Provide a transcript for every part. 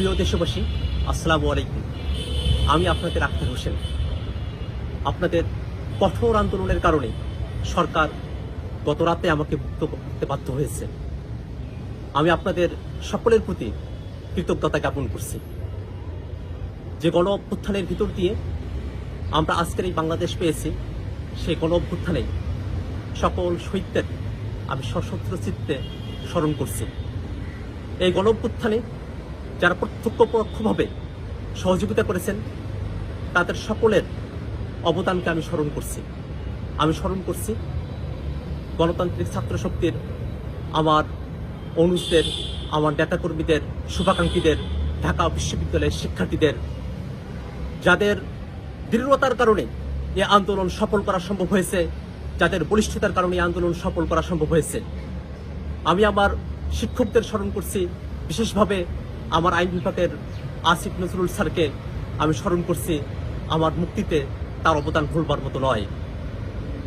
প্রিয় দেশবাসী, আসসালামু আলাইকুম। আমি আপনাদের আখতার হোসেন। আপনাদের কঠোর আন্দোলনের কারণে সরকার গত রাতে আমাকে মুক্ত করতে বাধ্য হয়েছে। আমি আপনাদের সকলের প্রতি কৃতজ্ঞতা জ্ঞাপন করছি। যে গণ অভ্যুত্থানের ভিতর দিয়ে আমরা আজকের এই বাংলাদেশ পেয়েছি, সেই গণ অভ্যুত্থানে সকল শহীদদের আমি সশস্ত্র চিত্তে স্মরণ করছি। এই গণ অভ্যুত্থানে যারা প্রত্যক্ষ পরোক্ষভাবে সহযোগিতা করেছেন, তাদের সকলের অবদানকে আমি স্মরণ করছি। আমি স্মরণ করছি গণতান্ত্রিক ছাত্র শক্তির আমার অনুজদের আমার নেতাকর্মীদের, শুভাকাঙ্ক্ষীদের, ঢাকা বিশ্ববিদ্যালয়ের শিক্ষার্থীদের, যাদের দৃঢ়তার কারণে এ আন্দোলন সফল করা সম্ভব হয়েছে, যাদের বলিষ্ঠতার কারণে এই আন্দোলন সফল করা সম্ভব হয়েছে। আমি আমার শিক্ষকদের স্মরণ করছি, বিশেষভাবে আমার আইন বিভাগের আসিফ নজরুল স্যারকে আমি স্মরণ করছি, আমার মুক্তিতে তার অবদান ভুলবার মতো নয়।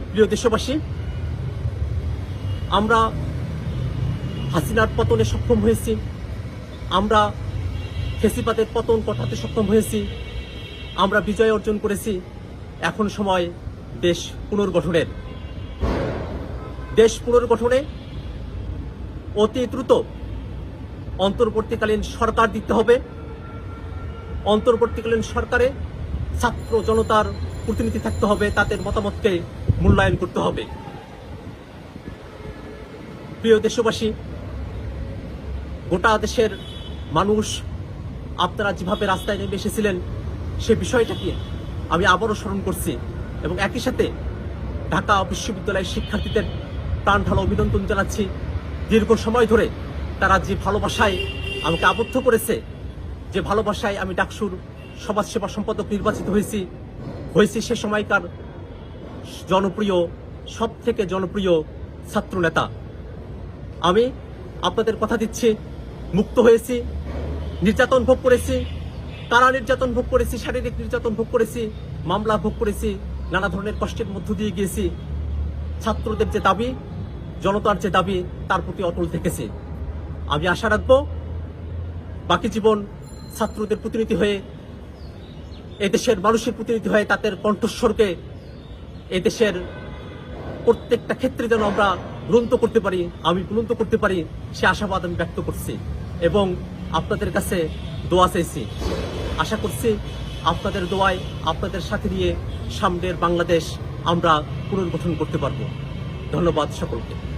প্রিয় দেশবাসী, আমরা হাসিনার পতনে সক্ষম হয়েছি, আমরা ফেসিপাতের পতন ঘটাতে সক্ষম হয়েছি, আমরা বিজয় অর্জন করেছি, এখন সময় দেশ পুনর্গঠনের। দেশ পুনর্গঠনে অতি দ্রুত অন্তর্বর্তীকালীন সরকার দিতে হবে। অন্তর্বর্তীকালীন সরকারে ছাত্র জনতার প্রতিনিধি থাকতে হবে, তাদের মতামতকে মূল্যায়ন করতে হবে। প্রিয় দেশবাসী, গোটা দেশের মানুষ, আপনারা যেভাবে রাস্তায় নেমে এসেছিলেন, সে বিষয়টাকে আমি আবারও স্মরণ করছি এবং একই সাথে ঢাকা বিশ্ববিদ্যালয়ের শিক্ষার্থীদের প্রাণ ঢালা অভিনন্দন জানাচ্ছি। দীর্ঘ সময় ধরে তারা যে ভালোবাসায় আমাকে আবদ্ধ করেছে, যে ভালোবাসায় আমি ডাকসুর সমাজসেবা সম্পাদক নির্বাচিত হয়েছি হয়েছি সে সময়কার জনপ্রিয় সব থেকে জনপ্রিয় ছাত্র নেতা আমি আপনাদের কথা দিচ্ছি, মুক্ত হয়েছি, নির্যাতন ভোগ করেছি কারা নির্যাতন ভোগ করেছি, শারীরিক নির্যাতন ভোগ করেছি, মামলা ভোগ করেছি, নানা ধরনের কষ্টের মধ্য দিয়ে গিয়েছি। ছাত্রদের যে দাবি, জনতার যে দাবি, তার প্রতি অটল থেকেছি। আমি আশা রাখব বাকি জীবন ছাত্রদের প্রতিনিধি হয়ে এদেশের মানুষের প্রতিনিধি হয়ে তাদের কণ্ঠস্বরকে এদেশের প্রত্যেকটা ক্ষেত্রে যেন আমরা গ্রন্থ করতে পারি, আমি গ্রন্থ করতে পারি, সে আশাবাদ আমি ব্যক্ত করছি এবং আপনাদের কাছে দোয়া চাইছি। আশা করছি আপনাদের দোয়ায়, আপনাদের সাথে নিয়ে সামনের বাংলাদেশ আমরা পুনর্গঠন করতে পারব। ধন্যবাদ সকলকে।